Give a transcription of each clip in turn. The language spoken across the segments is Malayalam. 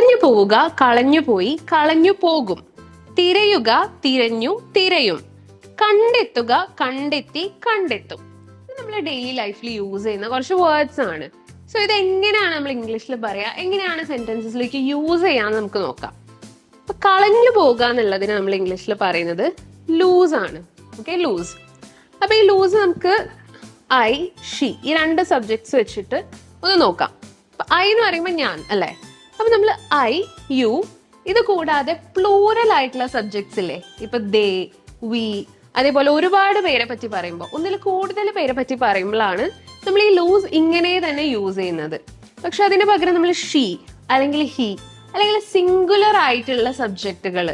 കളഞ്ഞു പോവുക കളഞ്ഞു പോയി കളഞ്ഞു പോകും. തിരയുക തിരഞ്ഞു തിരയും. കണ്ടെത്തുക കണ്ടെത്തി കണ്ടെത്തും. നമ്മൾ ഡെയിലി ലൈഫിൽ യൂസ് ചെയ്യുന്ന കുറച്ച് വേർഡ്സ് ആണ്. സോ ഇത് എങ്ങനെയാണ് നമ്മൾ ഇംഗ്ലീഷിൽ പറയാ? എങ്ങനെയാണ് സെന്റൻസസിലേക്ക് യൂസ് ചെയ്യാന്ന് നമുക്ക് നോക്കാം. അപ്പൊ കളഞ്ഞു പോകുക എന്നുള്ളതിന് നമ്മൾ ഇംഗ്ലീഷിൽ പറയുന്നത് ലൂസ് ആണ്. ഓക്കെ ലൂസ് അപ്പൊ ഈ ലൂസ് നമുക്ക് ഐ ഷി ഈ രണ്ട് സബ്ജക്ട്സ് വെച്ചിട്ട് ഒന്ന് നോക്കാം. ഐ എന്ന് പറയുമ്പോൾ ഞാൻ അല്ലേ? അപ്പൊ നമ്മൾ ഐ യു ഇത് കൂടാതെ പ്ലൂറൽ ആയിട്ടുള്ള സബ്ജക്ട്സ് ഇല്ലേ? ഇപ്പൊ ദേ വി അതേപോലെ ഒരുപാട് പേരെ പറ്റി പറയുമ്പോൾ ഒന്നിൽ കൂടുതൽ പേരെ പറ്റി പറയുമ്പോഴാണ് നമ്മൾ ഈ ലൂസ് ഇങ്ങനെ തന്നെ യൂസ് ചെയ്യുന്നത്. പക്ഷെ അതിന് പകരം നമ്മൾ ഷീ അല്ലെങ്കിൽ ഹി അല്ലെങ്കിൽ സിംഗുലർ ആയിട്ടുള്ള സബ്ജക്റ്റുകൾ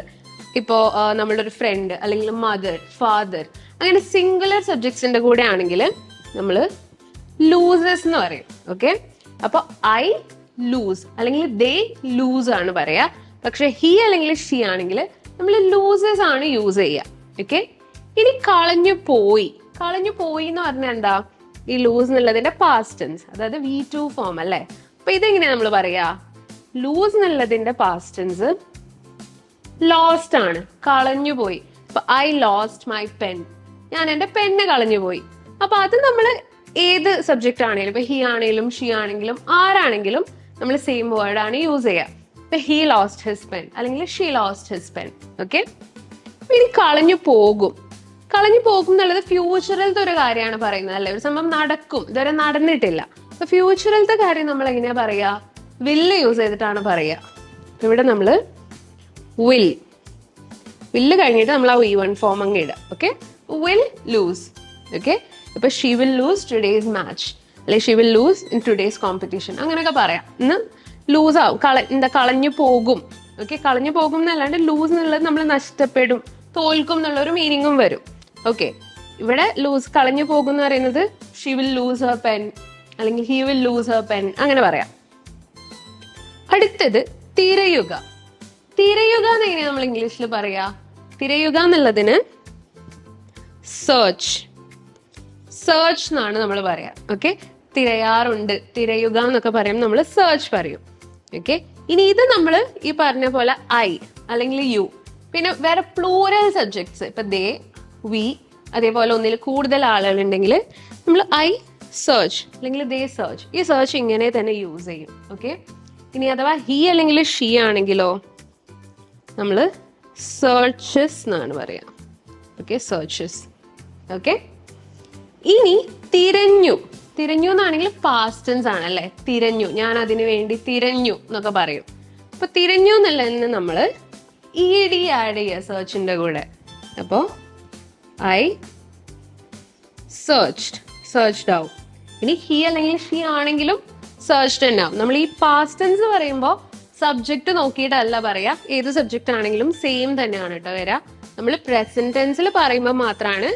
ഇപ്പോൾ നമ്മളുടെ ഒരു ഫ്രണ്ട് അല്ലെങ്കിൽ മദർ ഫാദർ അങ്ങനെ സിംഗുലർ സബ്ജക്ട്സിന്റെ കൂടെ ആണെങ്കിൽ നമ്മൾ ലൂസസ് എന്ന് പറയും ഓക്കെ അപ്പോൾ ഐ ലൂസ് അല്ലെങ്കിൽ ദേ ലൂസ് ആണ് പറയാ. പക്ഷെ ഹി അല്ലെങ്കിൽ ഷീ ആണെങ്കിൽ നമ്മൾ ലൂസസ് ആണ് യൂസ് ചെയ്യുക ഓക്കെ ഇനി കളഞ്ഞു പോയി. കളഞ്ഞു പോയി എന്ന് പറഞ്ഞാൽ എന്താ? ഈ ലൂസ് എന്നുള്ളതിന്റെ പാസ്റ്റ് ടെൻസ് അതായത് വി ടു ഫോം അല്ലേ? അപ്പൊ ഇതെങ്ങനെയാ നമ്മൾ പറയാ? ലൂസ് എന്നുള്ളതിന്റെ പാസ്റ്റ് ടെൻസ് ലോസ്റ്റ് ആണ്. കളഞ്ഞു പോയി. ഐ ലോസ്റ്റ് മൈ പെൻ ഞാൻ എന്റെ പെണ്ണ് കളഞ്ഞു പോയി. അപ്പൊ അത് നമ്മൾ ഏത് സബ്ജക്റ്റ് ആണെങ്കിലും ഇപ്പൊ ഹി ആണെങ്കിലും ഷീ ആണെങ്കിലും ആരാണെങ്കിലും നമ്മൾ സെയിം വേർഡ് ആണ് യൂസ് ചെയ്യുക ഇപ്പൊ ഹി ലോസ്റ്റ് ഹിസ് പെൻ അല്ലെങ്കിൽ she lost his pen okay ഇനി കളഞ്ഞു പോകും. കളഞ്ഞു പോകും എന്നുള്ളത് ഫ്യൂച്ചറിലത്തെ ഒരു കാര്യമാണ് പറയുന്നത് അല്ലെ? ഒരു സംഭവം നടക്കും. ഇതുവരെ നടന്നിട്ടില്ല. അപ്പൊ ഫ്യൂച്ചറിലത്തെ കാര്യം നമ്മൾ എങ്ങനെയാ പറയാ വില്ല് യൂസ് ചെയ്തിട്ടാണ് പറയാ ഇവിടെ നമ്മൾ വിൽ വില്ല് കഴിഞ്ഞിട്ട് നമ്മൾ ആ വി വൺ ഫോം അങ്ങ് ഇടുക. ഓക്കെ വിൽ ലൂസ് ഓക്കെ ഇപ്പൊ she will lose today's match അല്ലെ she will lose in today's competition അങ്ങനെയൊക്കെ പറയാം. ഇന്ന് ലൂസ് ആവും. കള എന്താ കളഞ്ഞു പോകും. ഓക്കെ കളഞ്ഞു പോകും എന്നല്ലാണ്ട് ലൂസ് എന്നുള്ളത് നമ്മൾ നഷ്ടപ്പെടും. തോൽക്കും എന്നുള്ള ഒരു മീനിങ്ങും വരും. ഓക്കെ ഇവിടെ ലൂസ് കളഞ്ഞു പോകും എന്ന് പറയുന്നത് she will lose her pen അല്ലെങ്കിൽ he will lose her pen അങ്ങനെ പറയാം. അടുത്തത് തിരയുക. തിരയുക എന്ന് എങ്ങനെയാ നമ്മൾ ഇംഗ്ലീഷിൽ പറയാ? തിരയുക എന്നുള്ളതിന് സെർച്ച് സെർച്ച് എന്നാണ് നമ്മൾ പറയാ. ഓക്കെ തിരയാറുണ്ട്. തിരയുക എന്നൊക്കെ പറയും നമ്മൾ സെർച്ച് പറയും. ഓക്കെ ഇനി ഇത് നമ്മൾ ഈ പറഞ്ഞ പോലെ ഐ അല്ലെങ്കിൽ യു പിന്നെ വേറെ പ്ലൂറൽ സബ്ജക്ട്സ് ഇപ്പൊ ദേ വി അതേപോലെ ഒന്നിൽ കൂടുതൽ ആളുകൾ ഉണ്ടെങ്കിൽ നമ്മൾ ഐ സെർച്ച് അല്ലെങ്കിൽ ദേ സെർച്ച് ഈ സെർച്ച് ഇങ്ങനെ തന്നെ യൂസ് ചെയ്യും. ഓക്കെ ഇനി അഥവാ ഹി അല്ലെങ്കിൽ ഷീ ആണെങ്കിലോ നമ്മൾ സെർച്ചസ് എന്നാണ് പറയാ. ഓക്കെ സെർച്ചസ് ഓക്കെ ഇനി തിരഞ്ഞു. തിരഞ്ഞു എന്നാണെങ്കിൽ ടെൻസ് ആണ് അല്ലെ തിരഞ്ഞു. ഞാൻ അതിനു വേണ്ടി തിരഞ്ഞു എന്നൊക്കെ പറയും. അപ്പൊ തിരഞ്ഞു എന്നുള്ളതിന് നമ്മൾ ഇ ഡി ആഡ് ചെയ്യുക സെർച്ചിന്റെ കൂടെ. അപ്പോ ഐ സെർച്ച് സെർച്ച്ഡ് ആവും ഇനി ഹി അല്ലെങ്കിൽ ഷീ ആണെങ്കിലും സെർച്ച്ഡ് തന്നെ ആവും. നമ്മൾ ഈ പാസ്റ്റ് ടെൻസ് പറയുമ്പോൾ സബ്ജക്ട് നോക്കിയിട്ടല്ല പറയാ. ഏത് സബ്ജക്റ്റ് ആണെങ്കിലും സെയിം തന്നെയാണ് കേട്ടോ വരാ. നമ്മൾ പ്രസന്റ് ടെൻസിൽ പറയുമ്പോൾ മാത്രമാണ്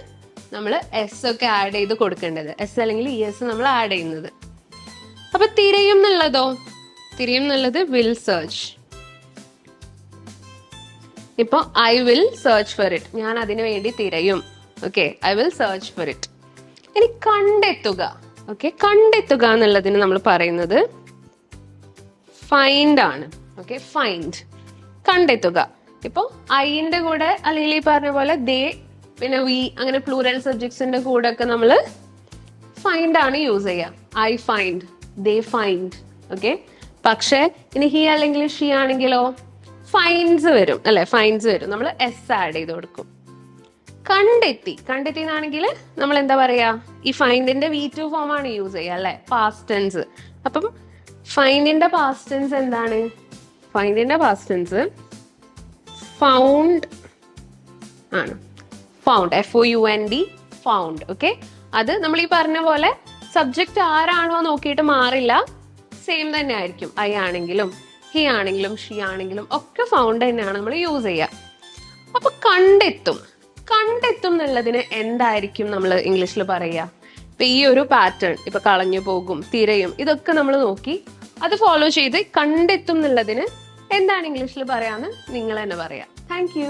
നമ്മൾ എസ് ഒക്കെ ആഡ് ചെയ്ത് കൊടുക്കേണ്ടത്. എസ് അല്ലെങ്കിൽ ഇ എസ് നമ്മൾ ആഡ് ചെയ്യുന്നത്. അപ്പൊ തിരയും എന്നുള്ളതോ? തിരയും എന്നുള്ളത് വിൽ സെർച്ച് ഇപ്പൊ I will search for it ഞാൻ അതിനു വേണ്ടി തിരയും. Okay I will search for it ഇനി കണ്ടെത്തുക. ഓക്കെ കണ്ടെത്തുക എന്നുള്ളതിന് നമ്മൾ പറയുന്നത് ഫൈൻഡ് ആണ്. ഓക്കെ ഫൈൻഡ് കണ്ടെത്തുക. ഇപ്പൊ ഐന്റെ കൂടെ അല്ലെങ്കിൽ ഈ പറഞ്ഞ പോലെ ദേ പിന്നെ വി അങ്ങനെ പ്ലൂറൽ സബ്ജക്ട്സിന്റെ കൂടെ ഒക്കെ നമ്മൾ ഫൈൻഡ് ആണ് യൂസ് ചെയ്യുക I find they find okay പക്ഷേ ഇനി ഹി അല്ലെങ്കിൽ ഷീ ആണെങ്കിലോ ഫൈൻസ് വരും അല്ലെ? ഫൈൻസ് വരും. നമ്മൾ എസ് ആഡ് ചെയ്ത് കൊടുക്കും. കണ്ടെത്തി. കണ്ടെത്തി എന്നാണെങ്കിൽ നമ്മൾ എന്താ പറയാ? ഈ ഫൈൻഡിന്റെ വി ടു ഫോം ആണ് യൂസ് ചെയ്യുക അല്ലെ? പാസ്റ്റൻസ് അപ്പം ഫൈൻഡിന്റെ പാസ്റ്റൻസ് എന്താണ്? ഫൈൻഡിന്റെ പാസ്റ്റൻസ് ഫൗണ്ട് ആണ്. Found F O U N D found okay അത് നമ്മൾ ഈ പറഞ്ഞ പോലെ സബ്ജക്റ്റ് ആരാണോ നോക്കിയിട്ട് മാറില്ല. സെയിം തന്നെ ആയിരിക്കും. ഐ ആണെങ്കിലും ഹി ആണെങ്കിലും ഷീ ആണെങ്കിലും ഒക്കെ ഫൗണ്ട് തന്നെയാണ് നമ്മൾ യൂസ് ചെയ്യുക അപ്പൊ കണ്ടെത്തും. കണ്ടെത്തും എന്നുള്ളതിന് എന്തായിരിക്കും നമ്മൾ ഇംഗ്ലീഷിൽ പറയുക ഇപ്പൊ ഈ ഒരു പാറ്റേൺ ഇപ്പൊ കളഞ്ഞു പോകും തിരയും ഇതൊക്കെ നമ്മൾ നോക്കി അത് ഫോളോ ചെയ്ത് കണ്ടെത്തും എന്നുള്ളതിന് എന്താണ് ഇംഗ്ലീഷിൽ പറയാന്ന് നിങ്ങൾ തന്നെ പറയാം. Thank you